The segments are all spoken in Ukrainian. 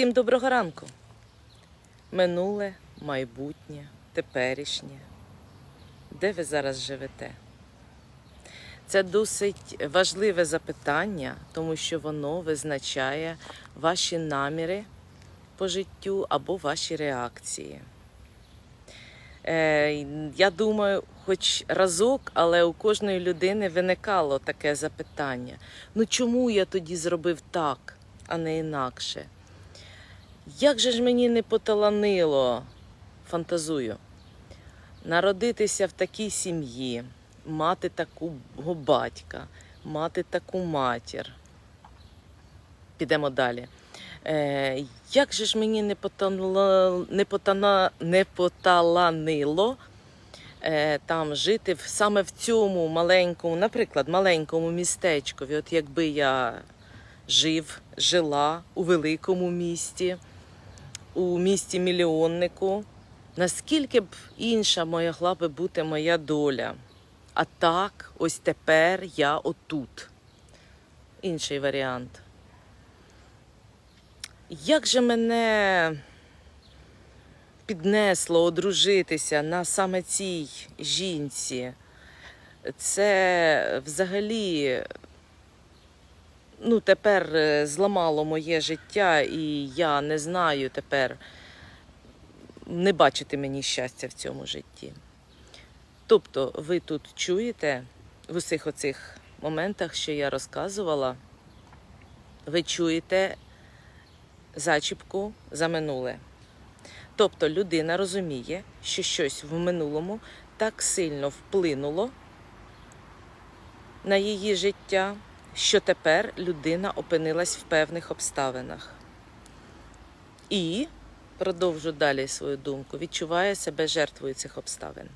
Всім доброго ранку. Минуле, майбутнє, теперішнє. Де ви зараз живете? Це досить важливе запитання, тому що воно визначає ваші наміри по життю або ваші реакції. Е, я думаю, хоч разок, але у кожної людини виникало таке запитання: ну чому я тоді зробив так, а не інакше? Як же ж мені не поталанило, фантазую, народитися в такій сім'ї, мати такого батька, мати таку матір. Підемо далі. Е, як же ж мені не, потала, не, потана, не поталанило е, там жити в, саме в цьому маленькому, наприклад, маленькому містечкові, от якби я жив, жила у великому місті, у місті мільйоннику, наскільки б інша могла би бути моя доля? А так, ось тепер я отут. Інший варіант. Як же мене піднесло одружитися на саме цій жінці? Це взагалі ну, тепер е, зламало моє життя, і я не знаю тепер не бачити мені щастя в цьому житті. Тобто, ви тут чуєте в усіх оцих моментах, що я розказувала, ви чуєте зачіпку за минуле. Тобто людина розуміє, що щось в минулому так сильно вплинуло на її життя, що тепер людина опинилась в певних обставинах. І, продовжу далі свою думку, відчуває себе жертвою цих обставин.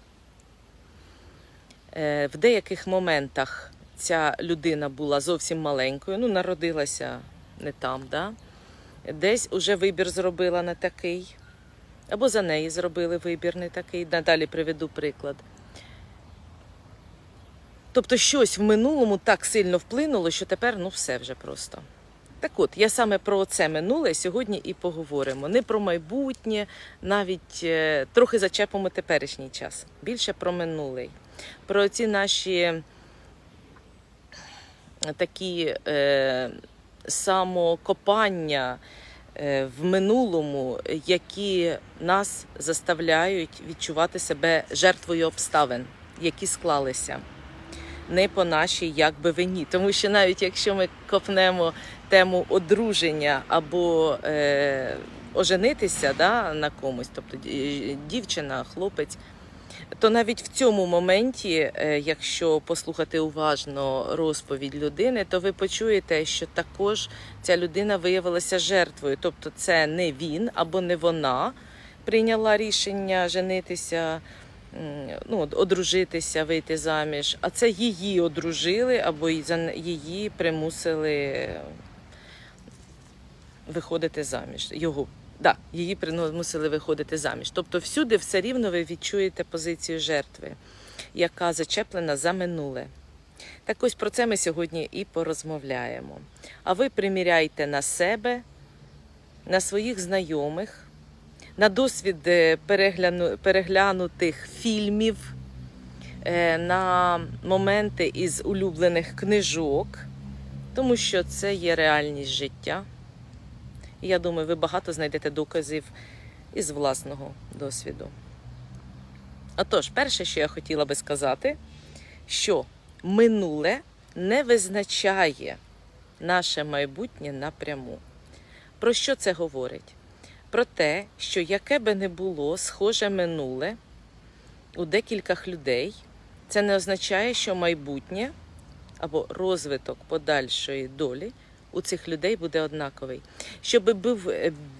Е, В деяких моментах ця людина була зовсім маленькою, ну, народилася не там, да? десь уже вибір зробила не такий, або за неї зробили вибір не такий. Надалі приведу приклад. Тобто щось в минулому так сильно вплинуло, що тепер ну все вже просто. Так от, я саме про це минуле сьогодні і поговоримо. Не про майбутнє, навіть е, трохи зачепимо теперішній час. Більше про минулий. Про ці наші такі е, самокопання е, в минулому, які нас заставляють відчувати себе жертвою обставин, які склалися не по нашій якби вині. Тому що навіть якщо ми копнемо тему одруження або е, оженитися да, на комусь, тобто дівчина, хлопець, то навіть в цьому моменті, е, якщо послухати уважно розповідь людини, то ви почуєте, що також ця людина виявилася жертвою. Тобто, це не він або не вона прийняла рішення женитися, ну, одружитися, вийти заміж, а це її одружили або її примусили виходити заміж. Його да, її примусили виходити заміж. Тобто, всюди все рівно ви відчуєте позицію жертви, яка зачеплена за минуле. Так ось про це ми сьогодні і порозмовляємо. А ви приміряйте на себе, на своїх знайомих, на досвід е, перегляну, переглянутих фільмів, е, на моменти із улюблених книжок, тому що це є реальність життя. І я думаю, ви багато знайдете доказів із власного досвіду. Отож, перше, що я хотіла би сказати, що минуле не визначає наше майбутнє напряму. Про що це говорить? Про те, що яке би не було схоже минуле у декількох людей, це не означає, що майбутнє або розвиток подальшої долі у цих людей буде однаковий. Щоб був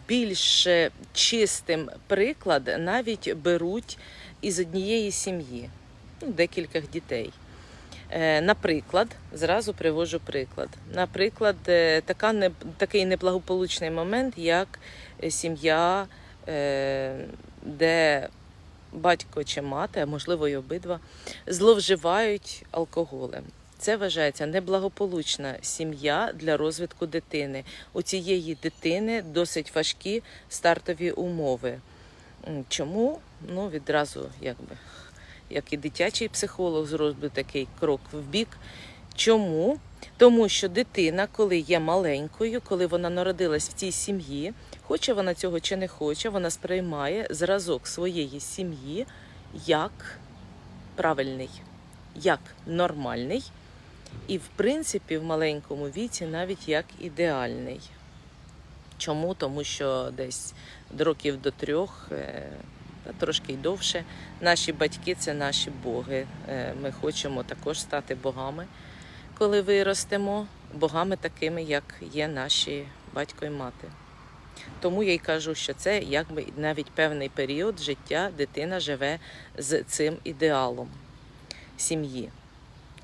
більш чистим приклад, навіть беруть із однієї сім'ї, ну, декілька дітей. Е, Наприклад, зразу привожу приклад. Наприклад, е, така не, такий неблагополучний момент, як е, сім'я, де батько чи мати, а можливо й обидва, зловживають алкоголем. Це вважається неблагополучна сім'я для розвитку дитини. У цієї дитини досить важкі стартові умови. Чому? Ну, відразу, якби, як і дитячий психолог, зроблю такий крок в бік. Чому? Тому що дитина, коли є маленькою, коли вона народилась в цій сім'ї, хоче вона цього чи не хоче, вона сприймає зразок своєї сім'ї як правильний, як нормальний, і, в принципі, в маленькому віці навіть як ідеальний. Чому? Тому що десь до років до трьох, е, трошки й довше, наші батьки це наші боги. Е, Ми хочемо також стати богами, коли виростемо, богами такими, як є наші батько і мати. Тому я й кажу, що це якби навіть певний період життя дитина живе з цим ідеалом сім'ї.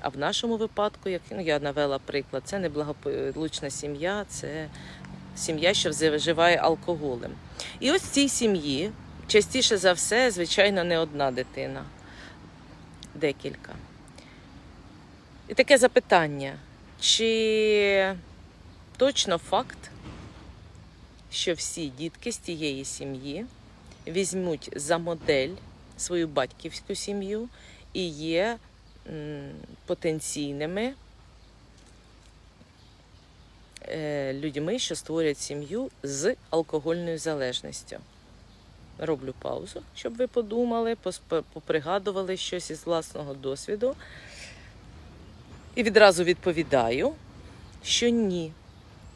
А в нашому випадку, як ну, я навела приклад, це неблагополучна сім'я, це сім'я, що вживає алкоголем. І ось в цій сім'ї частіше за все, звичайно, не одна дитина, декілька. І таке запитання: чи точно факт, що всі дітки з тієї сім'ї візьмуть за модель свою батьківську сім'ю і є потенційними е, людьми, що створять сім'ю з алкогольною залежністю. Роблю паузу, щоб ви подумали, попригадували щось із власного досвіду. І відразу відповідаю, що ні,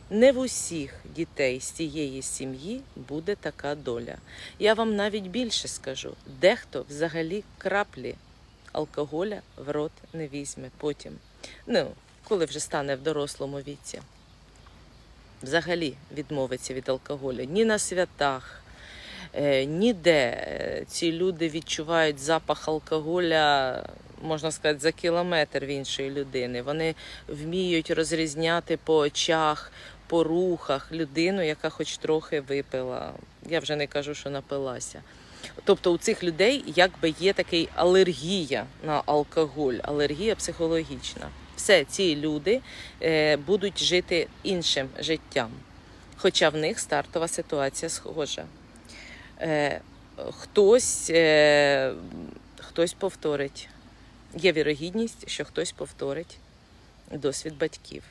не в усіх дітей з цієї сім'ї буде така доля. Я вам навіть більше скажу: дехто взагалі краплі алкоголя в рот не візьме потім. Ну, коли вже стане в дорослому віці. Взагалі відмовиться від алкоголю ні на святах, ніде е, ці люди відчувають запах алкоголя, можна сказати, за кілометр в іншої людини. Вони вміють розрізняти по очах, по рухах людину, яка хоч трохи випила. Я вже не кажу, що напилася. Тобто у цих людей якби є такий алергія на алкоголь, алергія психологічна. Все, ці люди е, будуть жити іншим життям, хоча в них стартова ситуація схожа. Е, хтось, е, хтось повторить. Є вірогідність, що хтось повторить досвід батьків.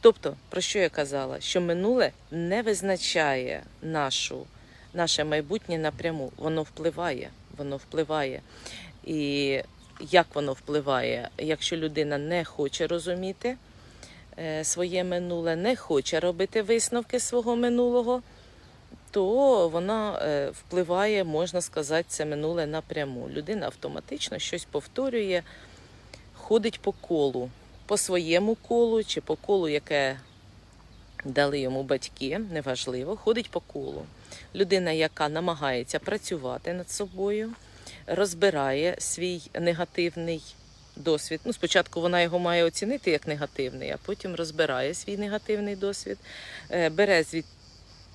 Тобто, про що я казала? Що минуле не визначає нашу, наше майбутнє напряму. Воно впливає, воно впливає. І як воно впливає, якщо людина не хоче розуміти е, своє минуле, не хоче робити висновки свого минулого, то вона е, впливає, можна сказати, це минуле напряму. Людина автоматично щось повторює, ходить по колу, по своєму колу чи по колу, яке дали йому батьки, неважливо, ходить по колу. Людина, яка намагається працювати над собою, розбирає свій негативний досвід. Ну, спочатку вона його має оцінити як негативний, а потім розбирає свій негативний досвід, е, бере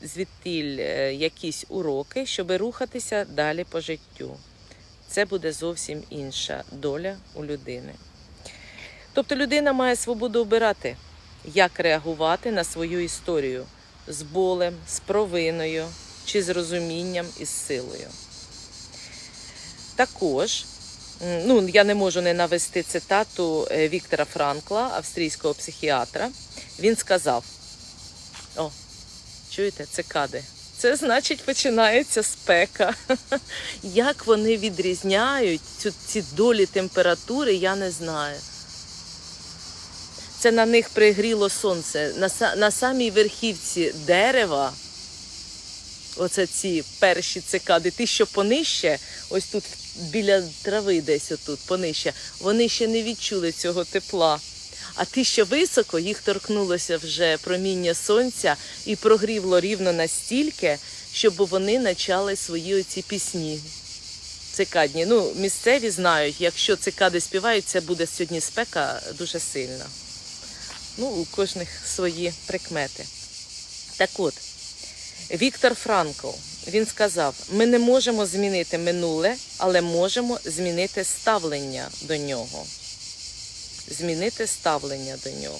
звідтіль е, якісь уроки, щоб рухатися далі по життю. Це буде зовсім інша доля у людини. Тобто людина має свободу обирати, як реагувати на свою історію з болем, з провиною чи з розумінням і з силою. Також, ну, я не можу не навести цитату е, Віктора Франкла, австрійського психіатра. Він сказав: чуєте, цикади. Це значить починається спека. Як вони відрізняють цю, ці долі температури, я не знаю. Це на них пригріло сонце. На, на самій верхівці дерева, оце ці перші цикади, ті, що понижче, ось тут біля трави, десь отут понижче, вони ще не відчули цього тепла. А ті, що високо, їх торкнулося вже проміння сонця і прогрівло рівно настільки, щоб вони почали свої оці пісні. Цикадні. Ну, місцеві знають, якщо цикади співають, це буде сьогодні спека дуже сильна. Ну, у кожних свої прикмети. Так от, Віктор Франкл, він сказав: ми не можемо змінити минуле, але можемо змінити ставлення до нього. Змінити ставлення до нього.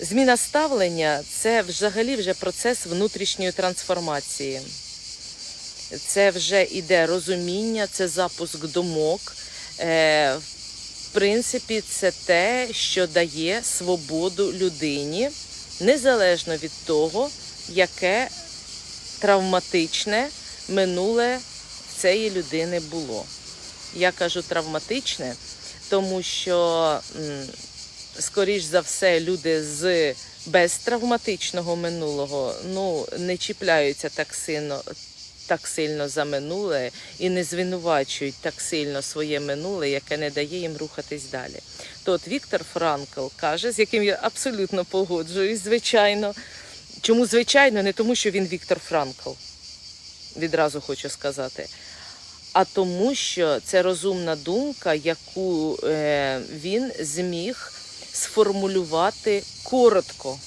Зміна ставлення це взагалі вже процес внутрішньої трансформації. Це вже іде розуміння, це запуск думок. Е, в принципі, це те, що дає свободу людині, незалежно від того, яке травматичне минуле в цієї людини було. Я кажу травматичне, тому що, скоріш за все, люди з безтравматичного минулого ну, не чіпляються так сильно, так сильно за минуле і не звинувачують так сильно своє минуле, яке не дає їм рухатись далі. То Віктор Франкл каже, з яким я абсолютно погоджуюсь, звичайно. Чому звичайно? Не тому, що він Віктор Франкл, відразу хочу сказати, а тому, що це розумна думка, яку е, він зміг сформулювати коротко.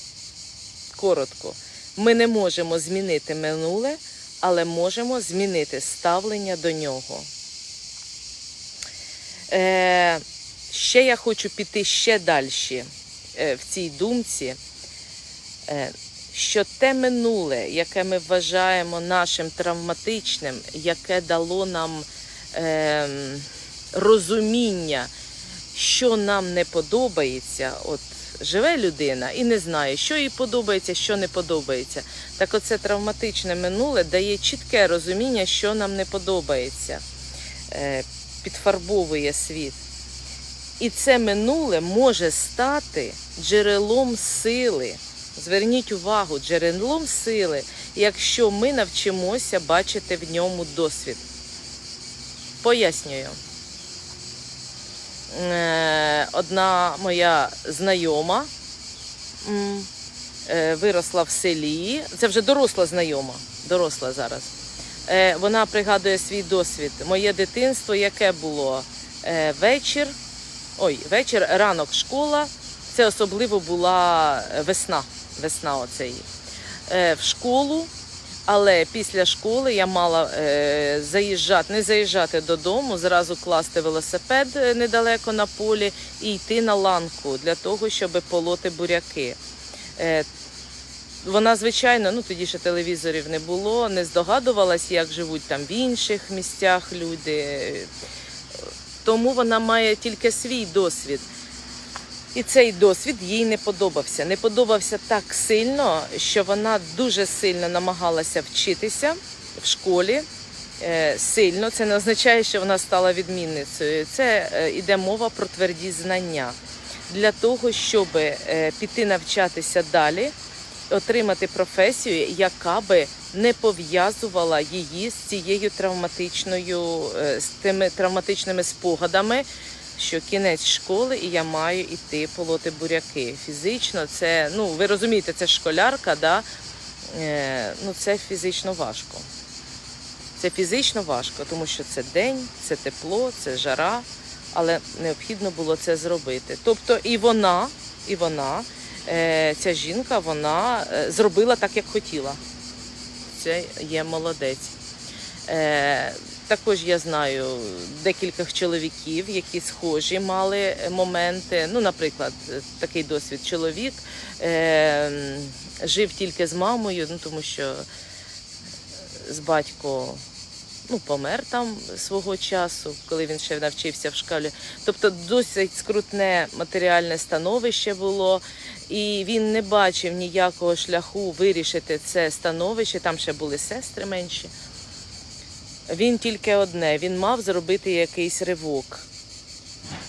Коротко. Ми не можемо змінити минуле, але можемо змінити ставлення до нього. Е, ще я хочу піти ще далі е, в цій думці, е, що те минуле, яке ми вважаємо нашим травматичним, яке дало нам е, розуміння, що нам не подобається, от живе людина і не знає, що їй подобається, що не подобається. Так оце травматичне минуле дає чітке розуміння, що нам не подобається, е, підфарбовує світ. І це минуле може стати джерелом сили. Зверніть увагу, джерелом сили, якщо ми навчимося бачити в ньому досвід. Пояснюю. Е, Одна моя знайома е, виросла в селі. Це вже доросла знайома, доросла зараз. Е, Вона пригадує свій досвід. Моє дитинство, яке було вечір, ой, вечір, ранок, школа. Це особливо була весна. Весна оцеї. Е, В школу, але після школи я мала е, заїжджати, не заїжджати додому, зразу класти велосипед е, недалеко на полі і йти на ланку для того, щоб полоти буряки. Е, вона, звичайно, ну тоді ще телевізорів не було, не здогадувалась, як живуть там в інших місцях люди. Тому вона має тільки свій досвід. І цей досвід їй не подобався. Не подобався так сильно, що вона дуже сильно намагалася вчитися в школі. Е, Сильно це не означає, що вона стала відмінницею. Це е, іде мова про тверді знання. Для того, щоб е, піти навчатися далі, отримати професію, яка би не пов'язувала її з цією травматичною, е, з тими травматичними спогадами, що кінець школи і я маю йти полоти буряки. Фізично це, ну ви розумієте, це школярка, да? е, ну це фізично важко. Це фізично важко, тому що це день, це тепло, це жара, але необхідно було це зробити. Тобто і вона, і вона, е, ця жінка, вона е, зробила так, як хотіла. Це є молодець. Е, також я знаю декількох чоловіків, які схожі мали моменти. Ну, наприклад, такий досвід чоловік е, жив тільки з мамою, ну тому що з батько ну, помер там свого часу, коли він ще навчився в школі. Тобто досить скрутне матеріальне становище було, і він не бачив ніякого шляху вирішити це становище. Там ще були сестри менші. Він тільки одне, він мав зробити якийсь ривок.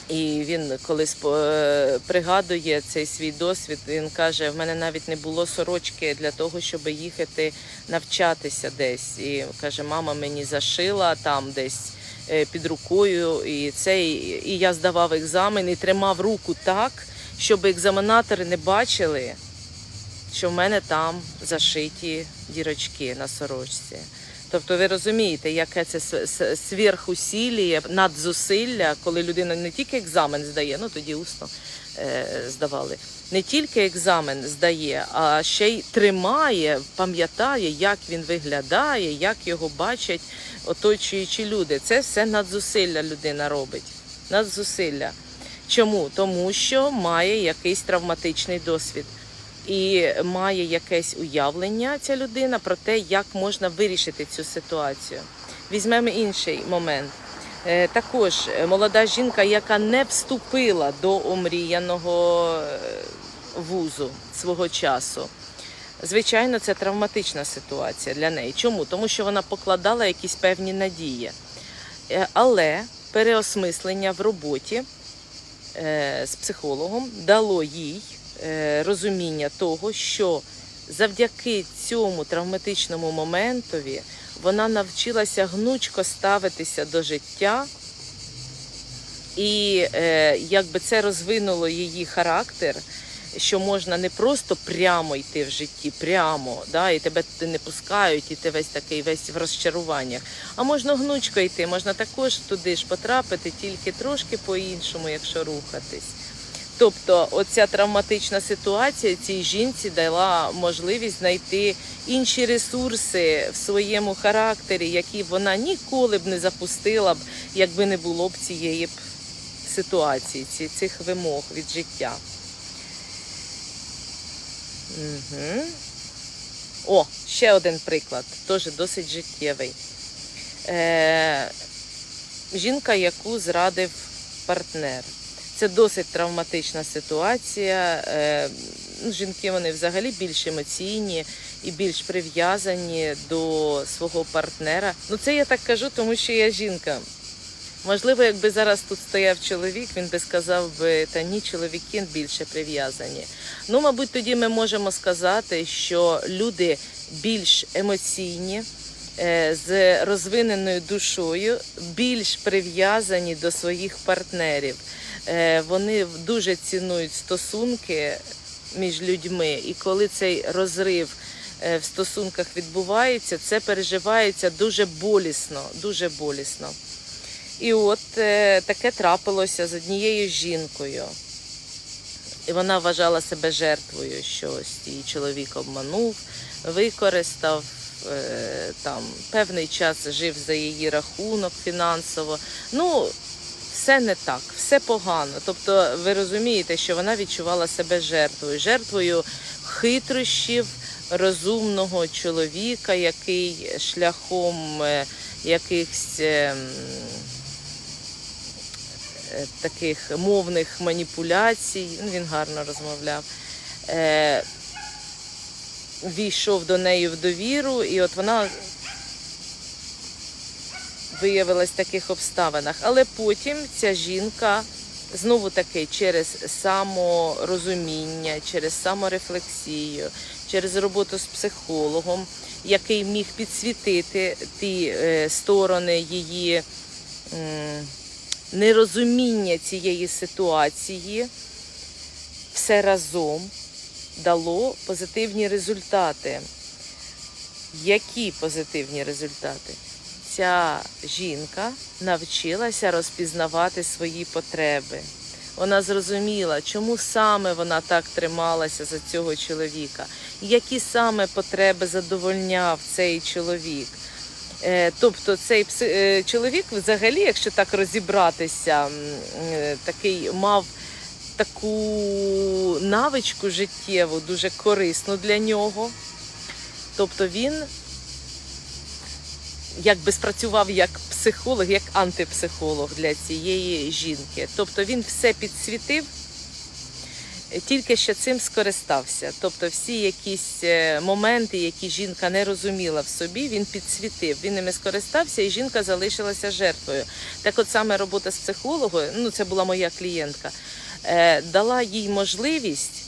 І він коли е, пригадує цей свій досвід, він каже: в мене навіть не було сорочки для того, щоб їхати навчатися десь. І каже, мама мені зашила там десь е, під рукою, і це, і я здавав екзамен і тримав руку так, щоб екзаменатори не бачили, що в мене там зашиті дірочки на сорочці. Тобто ви розумієте, яке це сверхусілля, надзусилля, коли людина не тільки екзамен здає, ну тоді усно е, здавали, не тільки екзамен здає, а ще й тримає, пам'ятає, як він виглядає, як його бачать оточуючі люди. Це все надзусилля людина робить. Надзусилля. Чому? Тому що має якийсь травматичний досвід і має якесь уявлення ця людина про те, як можна вирішити цю ситуацію. Візьмемо інший момент. Е, Також молода жінка, яка не вступила до омріяного е, вузу свого часу. Звичайно, це травматична ситуація для неї. Чому? Тому що вона покладала якісь певні надії. Е, Але переосмислення в роботі з психологом дало їй розуміння того, що завдяки цьому травматичному моментові вона навчилася гнучко ставитися до життя, і е, якби це розвинуло її характер, що можна не просто прямо йти в житті, прямо, да, і тебе туди не пускають, і ти весь такий весь в розчаруваннях. А можна гнучко йти, можна також туди ж потрапити, тільки трошки по-іншому, якщо рухатись. Тобто, оця травматична ситуація цій жінці дала можливість знайти інші ресурси в своєму характері, які вона ніколи б не запустила б, якби не було б цієї ситуації, цих вимог від життя. Угу. О, ще один приклад, теж досить життєвий. Е, жінка, яку зрадив партнер. Це досить травматична ситуація. Е, ну, жінки вони взагалі більш емоційні і більш прив'язані до свого партнера. Ну, це я так кажу, тому що я жінка. Можливо, якби зараз тут стояв чоловік, він би сказав би, та ні, чоловіки більше прив'язані. Ну, мабуть, тоді ми можемо сказати, що люди більш емоційні, з розвиненою душою, більш прив'язані до своїх партнерів. Е, Вони дуже цінують стосунки між людьми, і коли цей розрив е, в стосунках відбувається, це переживається дуже болісно, дуже болісно. І от е, таке трапилося з однією жінкою. І вона вважала себе жертвою, що ось її чоловік обманув, використав, е, там певний час жив за її рахунок фінансово. Ну, все не так, все погано. Тобто, ви розумієте, що вона відчувала себе жертвою, жертвою хитрощів розумного чоловіка, який шляхом е, якихось. е, е, таких мовних маніпуляцій, ну, він гарно розмовляв. Війшов до неї в довіру, і от вона виявилась в таких обставинах. Але потім ця жінка знову таки через саморозуміння, через саморефлексію, через роботу з психологом, який міг підсвітити ті е, сторони її. нерозуміння цієї ситуації все разом дало позитивні результати. Які позитивні результати? Ця жінка навчилася розпізнавати свої потреби. Вона зрозуміла, чому саме вона так трималася за цього чоловіка, які саме потреби задовольняв цей чоловік. Е, Тобто цей е, чоловік, взагалі, якщо так розібратися, е, такий мав таку навичку життєву, дуже корисну для нього. Тобто він якби спрацював як психолог, як антипсихолог для цієї жінки. Тобто він все підсвітив, тільки що цим скористався. Тобто всі якісь е, моменти, які жінка не розуміла в собі, він підсвітив, він ними скористався, і жінка залишилася жертвою. Так от саме робота з психологом, ну це була моя клієнтка, дала їй можливість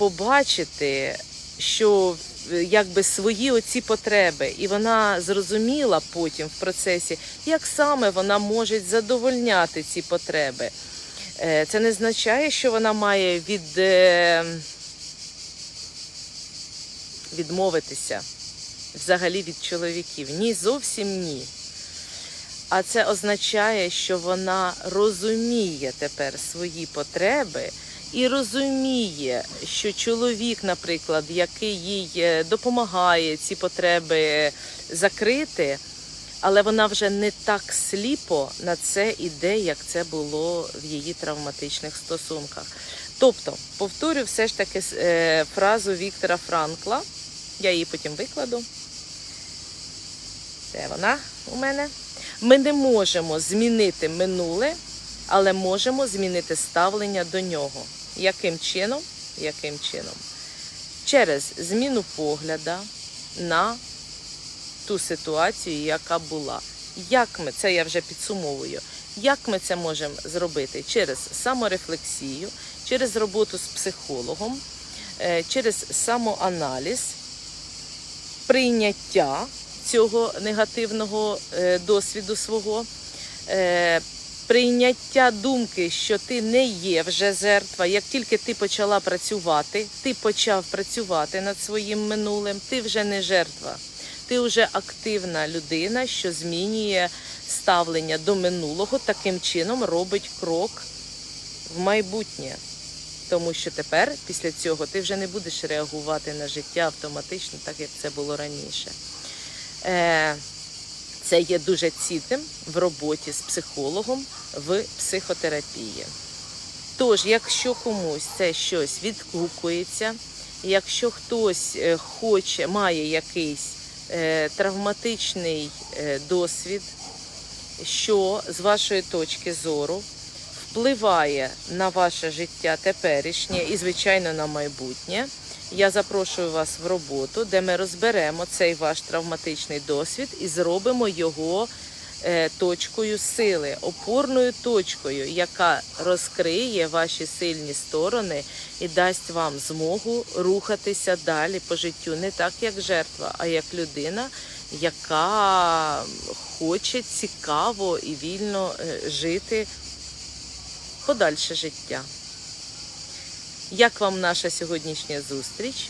побачити, що е, якби свої оці потреби, і вона зрозуміла потім в процесі, як саме вона може задовольняти ці потреби. Е, Це не означає, що вона має від, е, відмовитися взагалі від чоловіків. Ні, зовсім ні. А це означає, що вона розуміє тепер свої потреби і розуміє, що чоловік, наприклад, який їй е, допомагає ці потреби закрити, але вона вже не так сліпо на це іде, як це було в її травматичних стосунках. Тобто, повторю все ж таки е, фразу Віктора Франкла. Я її потім викладу. Це вона у мене. Ми не можемо змінити минуле, але можемо змінити ставлення до нього. Яким чином? Яким чином? Через зміну погляда на ту ситуацію, яка була. Як ми це я вже підсумовую? Як ми це можемо зробити? Через саморефлексію, через роботу з психологом, е, через самоаналіз, прийняття цього негативного е, досвіду свого, е, прийняття думки, що ти не є вже жертва. Як тільки ти почала працювати, ти почав працювати над своїм минулим, ти вже не жертва. Ти вже активна людина, що змінює ставлення до минулого, таким чином робить крок в майбутнє. Тому що тепер, після цього, ти вже не будеш реагувати на життя автоматично, так як це було раніше. Е, Це є дуже цінним в роботі з психологом в психотерапії. Тож, якщо комусь це щось відгукується, якщо хтось е, хоче, має якийсь е, травматичний досвід, що з вашої точки зору впливає на ваше життя теперішнє і, звичайно, на майбутнє. Я запрошую вас в роботу, де ми розберемо цей ваш травматичний досвід і зробимо його е, точкою сили, опорною точкою, яка розкриє ваші сильні сторони і дасть вам змогу рухатися далі по життю, не так як жертва, а як людина, яка хоче цікаво і вільно е, жити подальше життя. Як вам наша сьогоднішня зустріч?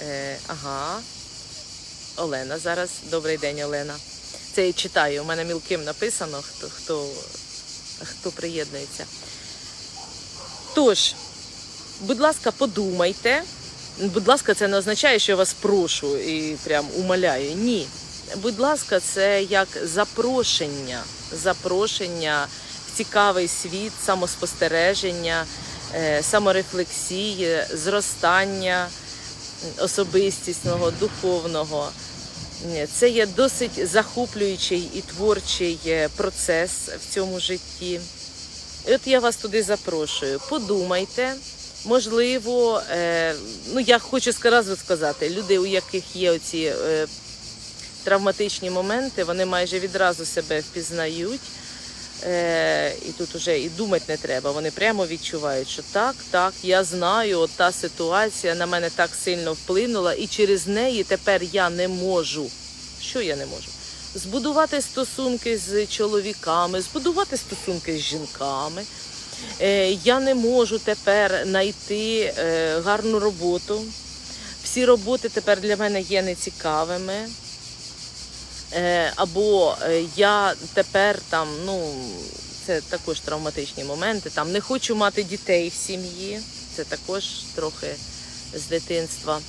Е, ага. Олена зараз. Добрий день, Олена. Це я читаю. У мене мілким написано, хто, хто, хто приєднується. Тож, будь ласка, подумайте. Будь ласка, це не означає, що я вас прошу і прям умоляю. Ні. Будь ласка, це як запрошення. Запрошення цікавий світ, самоспостереження, е, саморефлексії, зростання особистісного, духовного. Е, Це є досить захоплюючий і творчий е, процес в цьому житті. І от я вас туди запрошую. Подумайте, можливо, ну я хочу одразу сказати, люди, у яких є оці травматичні моменти, вони майже відразу себе впізнають. Е, і тут уже і думати не треба. Вони прямо відчувають, що так, так, я знаю, от та ситуація на мене так сильно вплинула, і через неї тепер я не можу. Що я не можу? Збудувати стосунки з чоловіками, збудувати стосунки з жінками. Е, я не можу тепер знайти е, гарну роботу. Всі роботи тепер для мене є нецікавими. Е, або е, я тепер там, ну це також травматичні моменти. Там не хочу мати дітей в сім'ї. Це також трохи з дитинства.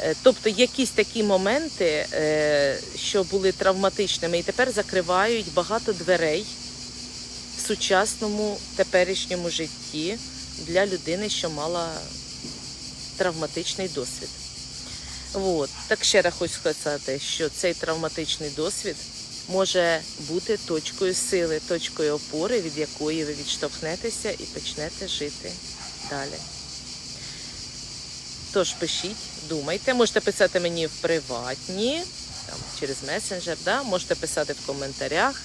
Е, Тобто якісь такі моменти, що були травматичними, і тепер закривають багато дверей в сучасному теперішньому житті для людини, що мала травматичний досвід. От. Так ще раз хочу сказати, що цей травматичний досвід може бути точкою сили, точкою опори, від якої ви відштовхнетеся і почнете жити далі. Тож пишіть, думайте, можете писати мені в приватні, там, через месенджер, да? можете писати в коментарях.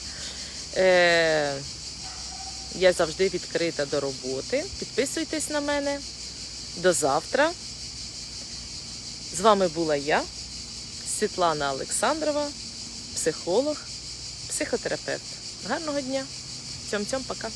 Е- я завжди відкрита до роботи. Підписуйтесь на мене. До завтра. З вами була я, Світлана Олександрова, психолог, психотерапевт. Гарного дня! Цьом-цьом, пока!